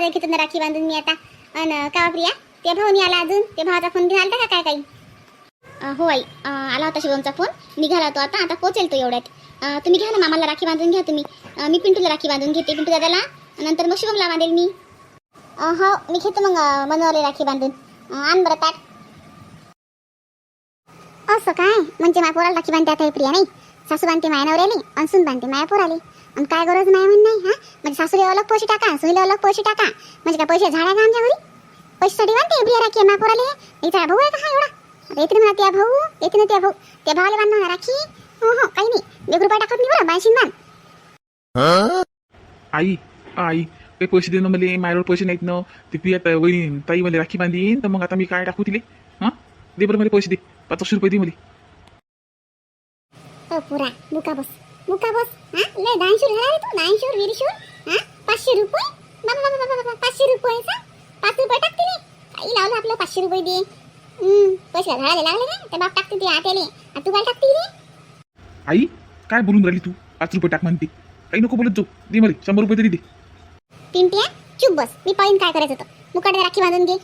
माझ्या घेतो ना राखी बांधून मी आता. अन का प्रिया ते भाऊ आला अजून. ते भावाचा फोन घ्याल का काय काही? हो आई. आला होता शिवमचा फोन निघाला तो आता. आता पोचेल तो एवढ्यात. तुम्ही घ्या ना मामाला राखी बांधून घ्या तुम्ही. मी पिंटूला राखी बांधून घेते. पिंटू दादाला. नंतर मग शिवमला बांधेल मी. हो मी घेतो मग मनोवाले मनोहरला राखी बांधून. आण बरं ताट. असं काय? म्हणजे माझ्या पोराला राखी बांधते आता प्रिया नाही? सासू बांधते माया नवऱ्याले अनसून बांधते माया पोराले. आणि काय गरज नाही म्हण नाही म्हणजे सासूले अलग पैसे टाका सुईले अलग पैसे टाका. म्हणजे काय पैसे झाडा का आमच्या घरी? पैशासाठी बांधते प्रिया राखी माया पोराले इथं भाऊ आहे का हा एवढा? आता येते म्हणा त्या भाऊ येते ना त्या भाऊ. त्या भावाला बांधणार राखी. हो हो काही नाही. एक रुपया टाकत नाही बरं बायशीन बांध. आई आई काही पैसे देणं मला माझ्यावर पैसे नाहीत ना. ते प्रिया ता- वहिनी ताई मला राखी बांधीन तर मग आता मी काय टाकू तिले? हां? दे बरं मला पैसे दे. पाचशे रुपये दे मला पुरा मुका बस. मुका बस. हा? लय दानशूर झाला रे तू दानशूर विरशूर. पाचशे रुपये? बाबा बाबा बाबा बाबा पाचशे रुपयाचा? पाच रुपये टाकते रे काही लावलं आपलं पाचशे रुपये दे. पैसे झाडाले लागले रे त्या बाप टाकते ते आट्याले आणि तू काय टाकते रे आई काय बोलून राहिली तू? पाच रुपये टाक म्हणते. काही नको बोलत जाऊ. दे मला शंभर रुपये तरी दे. पिंट्या चुप बस. मी पाहिन काय करायचं होतं मुकाडे राखी बांधून घे.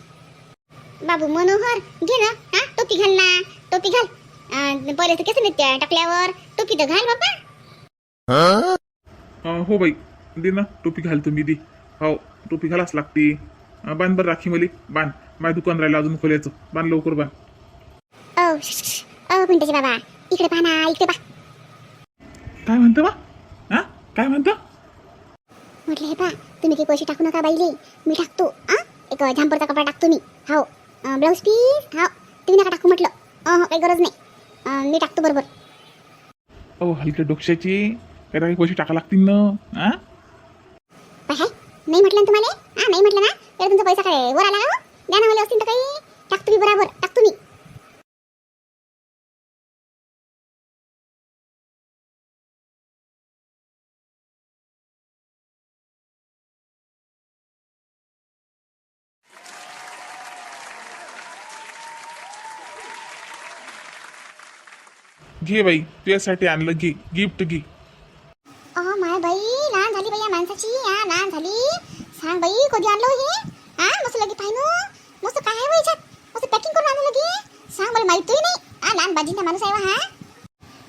बाबू मनोहर घे ना. हा टोपी घाल ना. टोपी घाल. पहिले तर केस नाही टाकल्यावर? टोपी तर घाल बाबा. हो बाई. दे ना टोपी घालतो मी दे. हो टोपी घालाच लागते. बांध बरं राखी मली बांध. माझ्या दुकान राहिलं अजून खोल्याचं. बांध लवकर बांध. बाबा इकडे पहा ना इकडे पहा. काय म्हणतं बा? हा काय म्हणतं? म्हटलं हे पा तुम्ही काही पैसे टाकू नका बाईले. मी टाकतो आ एक झांपरचा कपडा टाकतो मी. हो. ब्लाऊज पीस हो. तुम्ही नका टाकू म्हटलं. अं, काही गरज नाही. मी टाकतो बरोबर. अहो हलक्या डोक्याची. काय काही पैसे टाका लागतील ना हा? आहे? नाही म्हटलं ना तुम्हाला? हा नाही म्हटलं ना? तर तुमचा पैसा काय वर आला हो? द्या ना मला असतील तर काही. टाकतो मी बरोबर टाकतो मी घे बाई तुझ्यासाठी आणलं घे. गिफ्ट घे. अहो माय बाई लहान झाली बाई या माणसाची. सांग बाई कधी आणलं हे हा मस्त लगे पाहिनो मस्त काय आहे याच्यात मस्त पॅकिंग करून आणलं लगे। सांग मला माहितही नाही। हा लहान बाजीचा माणूस आहे हा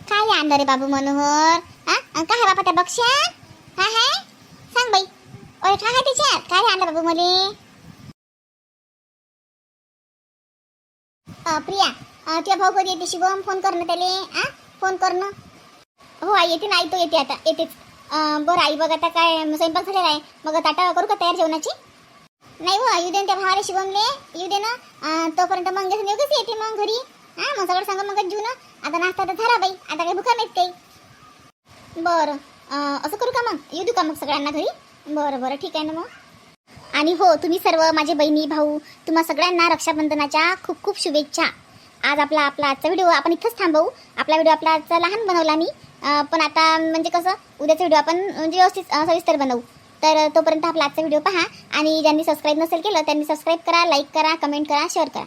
काय आणलं रे बाबू मनोहर। हा काय आहे बापा त्या बक्षा हा? हाय सांग बाई अरे काय आहे त्याच्यात काय आणलं बाबू मले प्रिया तुझ्या भाऊ कधी येते शिवम फोन कर ना त्याले हा फोन कर ना हो आई येते ना आई तो येते आता येतेच बरं आई बघ आता काय स्वयंपाक झालेला आहे. मग ताटा करू का तयार जेवणाची? नाही हो येऊ दे ना त्या भावाला शिवमले. येऊ दे ना तोपर्यंत मग घेऊन येते मग घरी? हा मग सगळं सांगा मग जीव ना आता नाश्ता तर झाला बाई आता काही भुका नाहीत काही. बरं असं करू का मग? येऊ देऊ का मग सगळ्यांना घरी? बरं बरं ठीक आहे ना मग. आणि हो तुम्ही सर्व माझे बहिणी भाऊ तुम्हा सगळ्यांना रक्षाबंधनाच्या खूप खूप शुभेच्छा. आज आपला आपला आजचा व्हिडिओ आपण इथंच थांबवू. आपला व्हिडिओ आपला आजचा लहान बनवला मी. पण आता म्हणजे कसं उद्याचा व्हिडिओ आपण म्हणजे व्यवस्थित सविस्तर बनवू. तर तोपर्यंत आपला आजचा व्हिडिओ पहा. आणि ज्यांनी सबस्क्राईब नसेल केलं त्यांनी सबस्क्राईब करा लाईक करा कमेंट करा शेअर करा.